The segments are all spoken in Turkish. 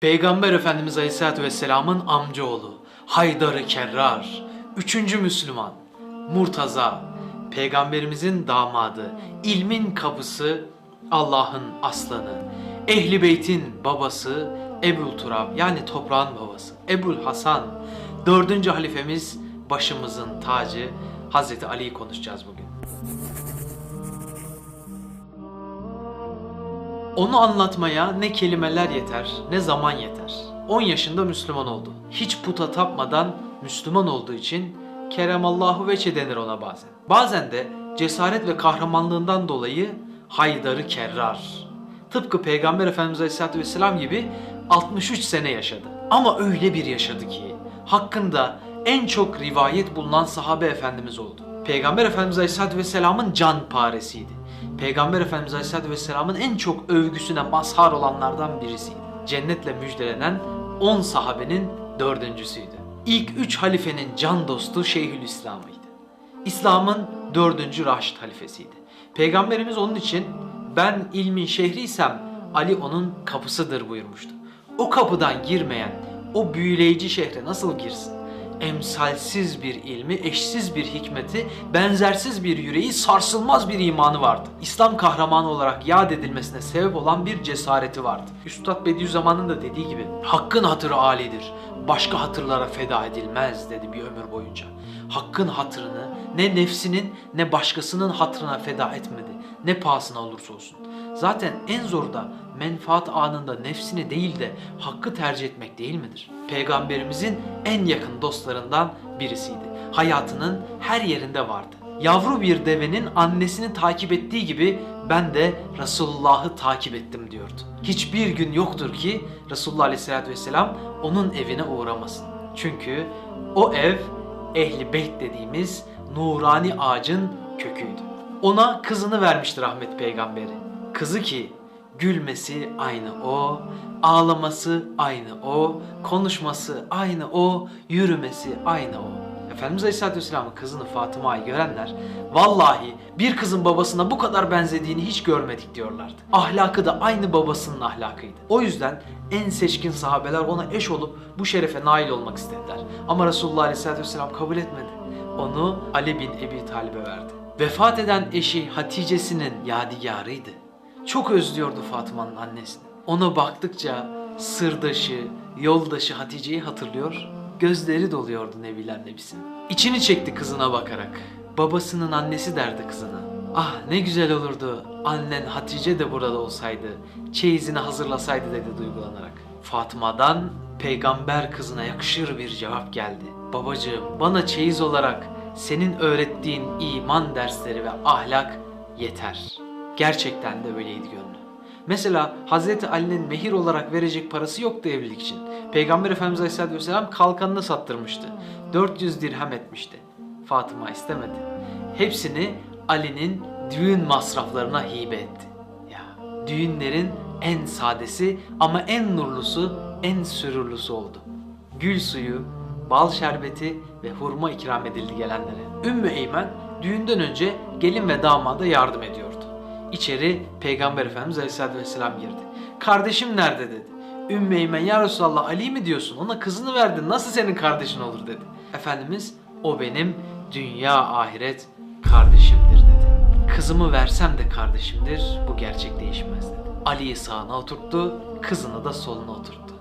Peygamber Efendimiz Aleyhisselatü Vesselam'ın amcaoğlu Haydar-ı Kerrar, üçüncü Müslüman, Murtaza, Peygamberimizin damadı, ilmin kapısı, Allah'ın aslanı, Ehli Beyt'in babası, Ebul Turab yani toprağın babası, Ebul Hasan, dördüncü halifemiz, başımızın tacı, Hazreti Ali'yi konuşacağız bugün. Onu anlatmaya ne kelimeler yeter, ne zaman yeter. 10 yaşında Müslüman oldu. Hiç puta tapmadan Müslüman olduğu için Keremallahu veçe denir ona bazen. Bazen de cesaret ve kahramanlığından dolayı Haydar'ı Kerrar. Tıpkı Peygamber Efendimiz Aleyhisselatü Vesselam gibi 63 sene yaşadı. Ama öyle bir yaşadı ki hakkında en çok rivayet bulunan sahabe efendimiz oldu. Peygamber Efendimiz Aleyhisselatü Vesselam'ın can paresiydi. Peygamber Efendimiz Aleyhisselatü Vesselam'ın en çok övgüsüne mazhar olanlardan birisiydi. Cennetle müjdelenen 10 sahabenin dördüncüsüydü. İlk 3 halifenin can dostu Şeyhülislam'ıydı. İslam'ın dördüncü Raşid halifesiydi. Peygamberimiz onun için ben ilmin şehriysem Ali onun kapısıdır buyurmuştu. O kapıdan girmeyen o büyüleyici şehre nasıl girsin? Emsalsiz bir ilmi, eşsiz bir hikmeti, benzersiz bir yüreği, sarsılmaz bir imanı vardı. İslam kahramanı olarak yad edilmesine sebep olan bir cesareti vardı. Üstad Bediüzzaman'ın da dediği gibi hakkın hatırı âlidir, başka hatırlara feda edilmez dedi bir ömür boyunca. Hakkın hatırını ne nefsinin ne başkasının hatırına feda etmedi. Ne pahasına olursa olsun. Zaten en zoru da menfaat anında nefsini değil de hakkı tercih etmek değil midir? Peygamberimizin en yakın dostlarından birisiydi. Hayatının her yerinde vardı. Yavru bir devenin annesini takip ettiği gibi ben de Resulullah'ı takip ettim diyordu. Hiçbir gün yoktur ki Resulullah Aleyhisselatü Vesselam onun evine uğramasın. Çünkü o ev Ehli Beyt dediğimiz nurani ağacın köküydü. Ona kızını vermiştir Rahmet Peygamberi. Kızı ki gülmesi aynı o, ağlaması aynı o, konuşması aynı o, yürümesi aynı o. Efendimiz Aleyhisselatü Vesselam'ın kızını Fatıma'yı görenler vallahi bir kızın babasına bu kadar benzediğini hiç görmedik diyorlardı. Ahlakı da aynı babasının ahlakıydı. O yüzden en seçkin sahabeler ona eş olup bu şerefe nail olmak istediler. Ama Resulullah Aleyhisselatü Vesselam kabul etmedi. Onu Ali bin Ebi Talib'e verdi. Vefat eden eşi Hatice'sinin yadigarıydı. Çok özlüyordu Fatıma'nın annesini. Ona baktıkça sırdaşı, yoldaşı Hatice'yi hatırlıyor, gözleri doluyordu Nebiler Nebisi'nin. İçini çekti kızına bakarak. Babasının annesi derdi kızına. Ah ne güzel olurdu annen Hatice de burada olsaydı, çeyizini hazırlasaydı dedi duygulanarak. Fatıma'dan peygamber kızına yakışır bir cevap geldi. Babacığım bana çeyiz olarak senin öğrettiğin iman dersleri ve ahlak yeter. Gerçekten de öyleydi gönlü. Mesela Hazreti Ali'nin mehir olarak verecek parası yoktu evlilik için. Peygamber Efendimiz Aleyhisselatü Vesselam kalkanını sattırmıştı. 400 dirhem etmişti. Fatıma istemedi. Hepsini Ali'nin düğün masraflarına hibe etti. Ya düğünlerin en sadesi ama en nurlusu, en sürurlusu oldu. Gül suyu, bal şerbeti ve hurma ikram edildi gelenlere. Ümmü Eymen düğünden önce gelin ve damada yardım ediyordu. İçeri Peygamber Efendimiz Aleyhisselatü Vesselam girdi. Kardeşim nerede dedi. Ümmü Eymen ya Resulallah Ali mi diyorsun? Ona kızını verdin nasıl senin kardeşin olur dedi. Efendimiz o benim dünya ahiret kardeşimdir dedi. Kızımı versem de kardeşimdir bu gerçek değişmez dedi. Ali'yi sağına oturttu, kızını da soluna oturttu.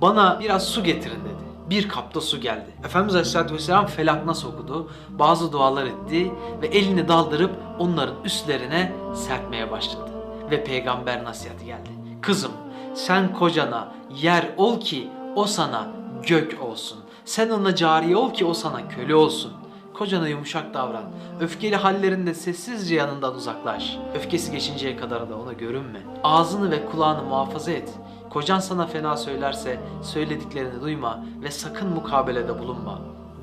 Bana biraz su getirin dedi. Bir kapta su geldi. Efendimiz Aleyhisselatü Vesselam felak nasıl okudu? Bazı dualar etti ve elini daldırıp onların üstlerine serpmeye başladı. Ve peygamber nasihatı geldi. Kızım sen kocana yer ol ki o sana gök olsun. Sen ona cariye ol ki o sana köle olsun. Kocana yumuşak davran. Öfkeli hallerinde sessizce yanından uzaklaş. Öfkesi geçinceye kadar da ona görünme. Ağzını ve kulağını muhafaza et. Kocan sana fena söylerse söylediklerini duyma ve sakın mukabelede bulunma.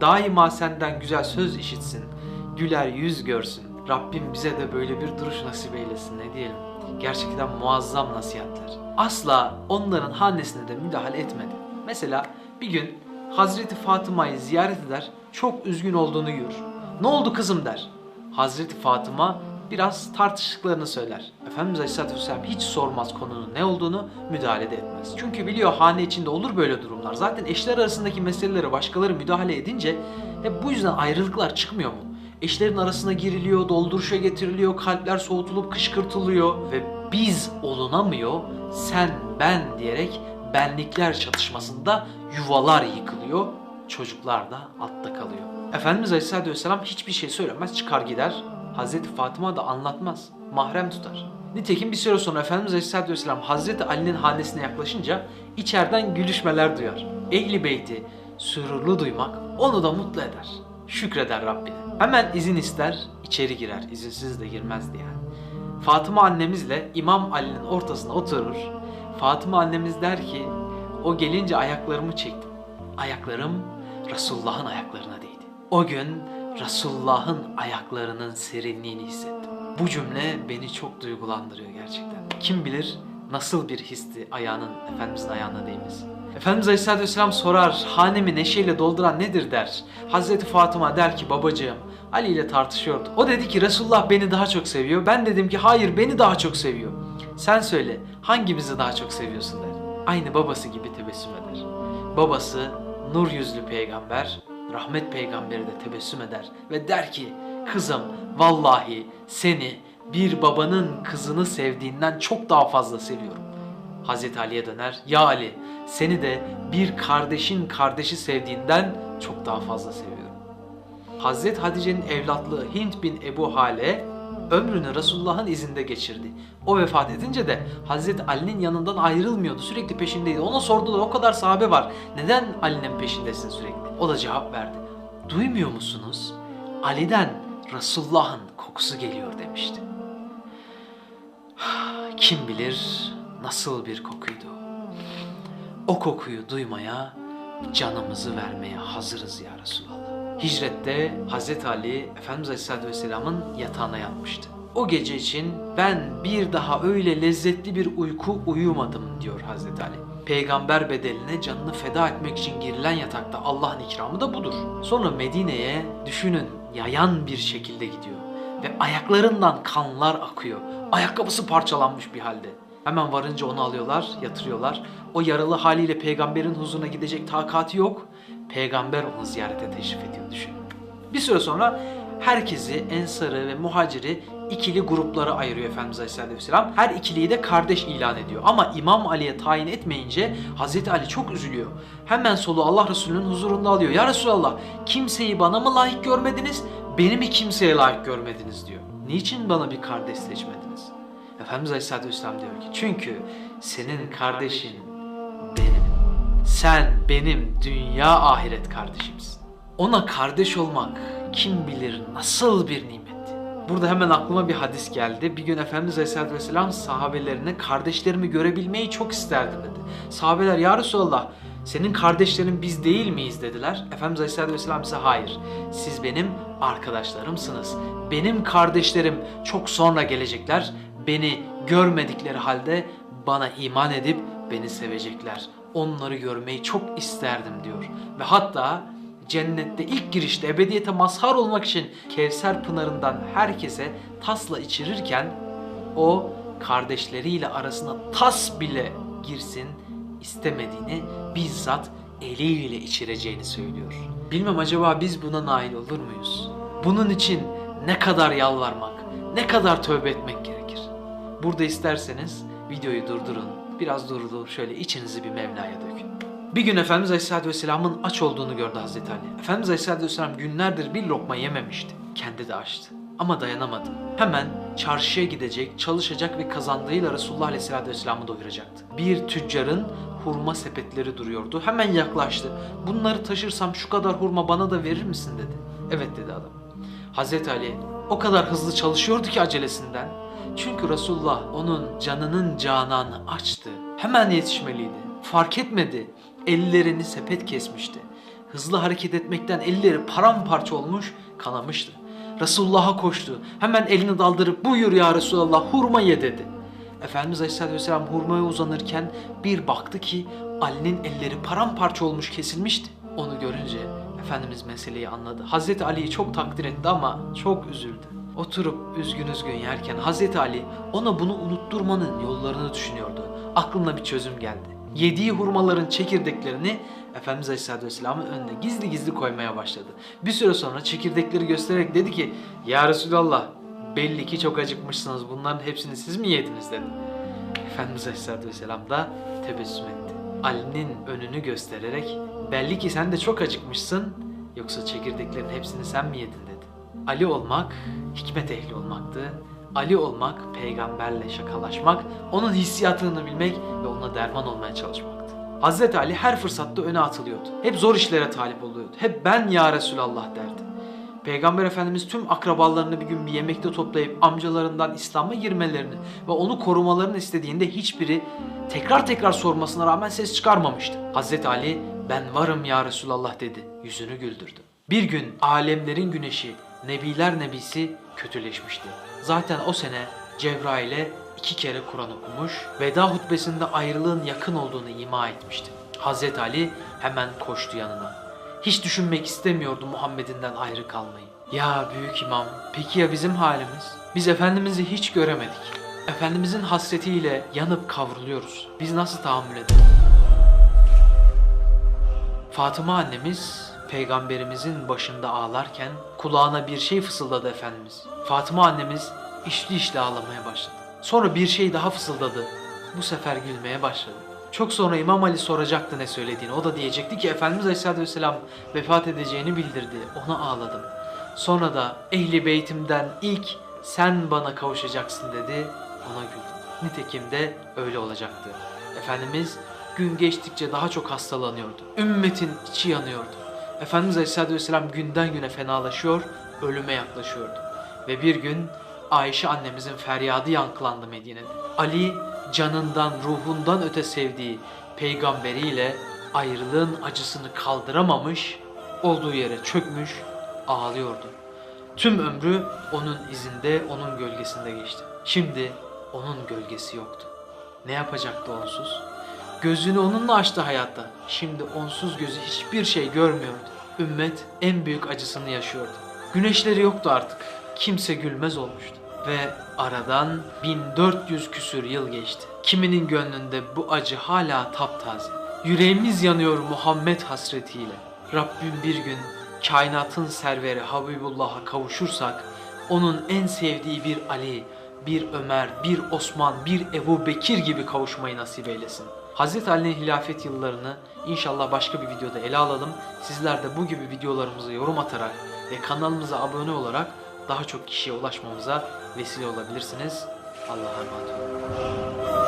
Daima senden güzel söz işitsin, güler yüz görsün. Rabbim bize de böyle bir duruş nasip eylesin ne diyelim. Gerçekten muazzam nasihatler. Asla onların hanesine de müdahale etmedi. Mesela bir gün Hazreti Fatıma'yı ziyaret eder, çok üzgün olduğunu görür. Ne oldu kızım der. Hazreti Fatıma biraz tartıştıklarını söyler. Efendimiz Aleyhisselatü Vesselam hiç sormaz konunun ne olduğunu, müdahale de etmez. Çünkü biliyor hane içinde olur böyle durumlar. Zaten eşler arasındaki meselelere başkaları müdahale edince hep bu yüzden ayrılıklar çıkmıyor mu? Eşlerin arasına giriliyor, dolduruşa getiriliyor, kalpler soğutulup kışkırtılıyor ve biz olunamıyor, sen ben diyerek benlikler çatışmasında yuvalar yıkılıyor, çocuklar da altta kalıyor. Efendimiz Aleyhisselatü Vesselam hiçbir şey söylemez, çıkar gider. Hazreti Fatıma da anlatmaz, mahrem tutar. Nitekim bir süre sonra Efendimiz Aleyhisselatü Vesselam Hazreti Ali'nin hanesine yaklaşınca içeriden gülüşmeler duyar. Ehli beyti sürurlu duymak onu da mutlu eder. Şükreder Rabbine. Hemen izin ister, içeri girer. İzinsiz de girmezdi yani. Fatıma annemizle İmam Ali'nin ortasına oturur. Fatıma annemiz der ki, o gelince ayaklarımı çektim. Ayaklarım Resulullah'ın ayaklarına değdi. O gün Resulullah'ın ayaklarının serinliğini hissettim. Bu cümle beni çok duygulandırıyor gerçekten. Kim bilir nasıl bir histi ayağının Efendimizin ayağına değmesi. Efendimiz Aleyhisselatü Vesselam sorar, hanemi neşeyle dolduran nedir der. Hazreti Fatıma der ki babacığım, Ali ile tartışıyordu. O dedi ki Resulullah beni daha çok seviyor. Ben dedim ki hayır beni daha çok seviyor. Sen söyle hangimizi daha çok seviyorsun der. Aynı babası gibi tebessüm eder. Babası nur yüzlü peygamber, rahmet peygamberi de tebessüm eder ve der ki kızım vallahi seni bir babanın kızını sevdiğinden çok daha fazla seviyorum. Hazreti Ali'ye döner. Ya Ali seni de bir kardeşin kardeşi sevdiğinden çok daha fazla seviyorum. Hazreti Hatice'nin evlatlığı Hint bin Ebu Hale ömrünü Resulullah'ın izinde geçirdi. O vefat edince de Hazreti Ali'nin yanından ayrılmıyordu. Sürekli peşindeydi. Ona sordular o kadar sahabe var. Neden Ali'nin peşindesin sürekli? O da cevap verdi. Duymuyor musunuz? Ali'den Resulullah'ın kokusu geliyor demişti. Kim bilir nasıl bir kokuydu. o. Kokuyu duymaya, canımızı vermeye hazırız ya Resulallah. Hicrette Hazreti Ali Efendimiz Aleyhisselatü Vesselam'ın yatağına yatmıştı. O gece için ben bir daha öyle lezzetli bir uyku uyumadım diyor Hazreti Ali. Peygamber bedeline canını feda etmek için girilen yatakta Allah'ın ikramı da budur. Sonra Medine'ye düşünün yayan bir şekilde gidiyor ve ayaklarından kanlar akıyor. Ayakkabısı parçalanmış bir halde. Hemen varınca onu alıyorlar, yatırıyorlar. O yaralı haliyle peygamberin huzuruna gidecek takati yok. Peygamber onu ziyarete teşrif ediyor düşünün. Bir süre sonra herkesi, ensarı ve muhaciri ikili gruplara ayırıyor Efendimiz Aleyhisselatü Vesselam. Her ikiliyi de kardeş ilan ediyor. Ama İmam Ali'ye tayin etmeyince Hazreti Ali çok üzülüyor. Hemen solu Allah Resulü'nün huzurunda alıyor. Ya Resulallah kimseyi bana mı layık görmediniz, beni mi kimseye layık görmediniz diyor. Niçin bana bir kardeş seçmediniz? Efendimiz Aleyhisselatü Vesselam diyor ki çünkü senin kardeşin benim. Sen benim dünya ahiret kardeşimsin. Ona kardeş olmak kim bilir nasıl bir nimetti. Burada hemen aklıma bir hadis geldi. Bir gün Efendimiz Aleyhisselatü Vesselam sahabelerine kardeşlerimi görebilmeyi çok isterdim dedi. Sahabeler ya Resulallah senin kardeşlerin biz değil miyiz dediler. Efendimiz Aleyhisselatü Vesselam ise hayır siz benim arkadaşlarımsınız. Benim kardeşlerim çok sonra gelecekler. Beni görmedikleri halde bana iman edip beni sevecekler. Onları görmeyi çok isterdim diyor. Ve hatta cennette ilk girişte ebediyete mazhar olmak için Kevser Pınarı'ndan herkese tasla içirirken o kardeşleriyle arasına tas bile girsin istemediğini bizzat eliyle içireceğini söylüyor. Bilmem acaba biz buna nail olur muyuz? Bunun için ne kadar yalvarmak, ne kadar tövbe etmek gerekir? Burada isterseniz videoyu durdurun, biraz durdur şöyle içinizi bir Mevla'ya dökün. Bir gün Efendimiz Aleyhisselatü Vesselam'ın aç olduğunu gördü Hazreti Ali. Efendimiz Aleyhisselatü Vesselam günlerdir bir lokma yememişti. Kendi de açtı. Ama dayanamadı. Hemen çarşıya gidecek, çalışacak ve kazandığıyla Resulullah Aleyhisselatü Vesselam'ı doyuracaktı. Bir tüccarın hurma sepetleri duruyordu. Hemen yaklaştı. Bunları taşırsam şu kadar hurma bana da verir misin dedi. Evet dedi adam. Hazreti Ali o kadar hızlı çalışıyordu ki acelesinden. Çünkü Resulullah onun canının cananı açtı. Hemen yetişmeliydi. Fark etmedi. Ellerini sepet kesmişti. Hızlı hareket etmekten elleri paramparça olmuş, kanamıştı. Resulullah'a koştu. Hemen elini daldırıp buyur ya Resulallah hurma ye dedi. Efendimiz Aleyhisselatü Vesselam hurmaya uzanırken bir baktı ki Ali'nin elleri paramparça olmuş kesilmişti. Onu görünce Efendimiz meseleyi anladı. Hazreti Ali'yi çok takdir etti ama çok üzüldü. Oturup üzgün üzgün yerken Hazreti Ali ona bunu unutturmanın yollarını düşünüyordu. Aklına bir çözüm geldi. Yediği hurmaların çekirdeklerini Efendimiz Aleyhisselatü Vesselam'ın önüne gizli gizli koymaya başladı. Bir süre sonra çekirdekleri göstererek dedi ki Ya Resulallah belli ki çok acıkmışsınız bunların hepsini siz mi yediniz dedi. Efendimiz Aleyhisselatü Vesselam da tebessüm etti. Ali'nin önünü göstererek belli ki sen de çok acıkmışsın yoksa çekirdeklerin hepsini sen mi yedin dedi. Ali olmak hikmet ehli olmaktı. Ali olmak peygamberle şakalaşmak, onun hissiyatını bilmek ve ona derman olmaya çalışmaktı. Hazreti Ali her fırsatta öne atılıyordu. Hep zor işlere talip oluyordu. Hep ben ya Resulallah derdi. Peygamber Efendimiz tüm akrabalarını bir gün bir yemekte toplayıp amcalarından İslam'a girmelerini ve onu korumalarını istediğinde hiçbiri tekrar tekrar sormasına rağmen ses çıkarmamıştı. Hazreti Ali ben varım ya Resulallah dedi. Yüzünü güldürdü. Bir gün alemlerin güneşi, Nebiler Nebisi kötüleşmişti. Zaten o sene Cebrail'e iki kere Kur'an okumuş, veda hutbesinde ayrılığın yakın olduğunu ima etmişti. Hazreti Ali hemen koştu yanına. Hiç düşünmek istemiyordu Muhammed'inden ayrı kalmayı. Ya büyük imam, peki ya bizim halimiz? Biz Efendimiz'i hiç göremedik. Efendimizin hasretiyle yanıp kavruluyoruz. Biz nasıl tahammül edelim? Fatıma annemiz peygamberimizin başında ağlarken kulağına bir şey fısıldadı Efendimiz. Fatıma annemiz işli işli ağlamaya başladı. Sonra bir şey daha fısıldadı. Bu sefer gülmeye başladı. Çok sonra İmam Ali soracaktı ne söylediğini. O da diyecekti ki Efendimiz Aleyhisselatü Vesselam vefat edeceğini bildirdi. Ona ağladım. Sonra da ehli beytimden ilk sen bana kavuşacaksın dedi. Ona güldüm. Nitekim de öyle olacaktı. Efendimiz gün geçtikçe daha çok hastalanıyordu. Ümmetin içi yanıyordu. Efendimiz Aleyhisselatü Vesselam günden güne fenalaşıyor, ölüme yaklaşıyordu. Ve bir gün Ayşe annemizin feryadı yankılandı Medine'de. Ali canından, ruhundan öte sevdiği peygamberiyle ayrılığın acısını kaldıramamış, olduğu yere çökmüş, ağlıyordu. Tüm ömrü onun izinde, onun gölgesinde geçti. Şimdi onun gölgesi yoktu. Ne yapacaktı onsuz? Gözünü onunla açtı hayatta. Şimdi onsuz gözü hiçbir şey görmüyordu. Ümmet en büyük acısını yaşıyordu. Güneşleri yoktu artık. Kimse gülmez olmuştu. Ve aradan 1400 küsür yıl geçti. Kiminin gönlünde bu acı hala taptaze. Yüreğimiz yanıyor Muhammed hasretiyle. Rabbim bir gün kainatın serveri Habibullah'a kavuşursak onun en sevdiği bir Ali, bir Ömer, bir Osman, bir Ebu Bekir gibi kavuşmayı nasip eylesin. Hazreti Ali'nin hilafet yıllarını inşallah başka bir videoda ele alalım. Sizler de bu gibi videolarımıza yorum atarak ve kanalımıza abone olarak daha çok kişiye ulaşmamıza vesile olabilirsiniz. Allah'a emanet olun.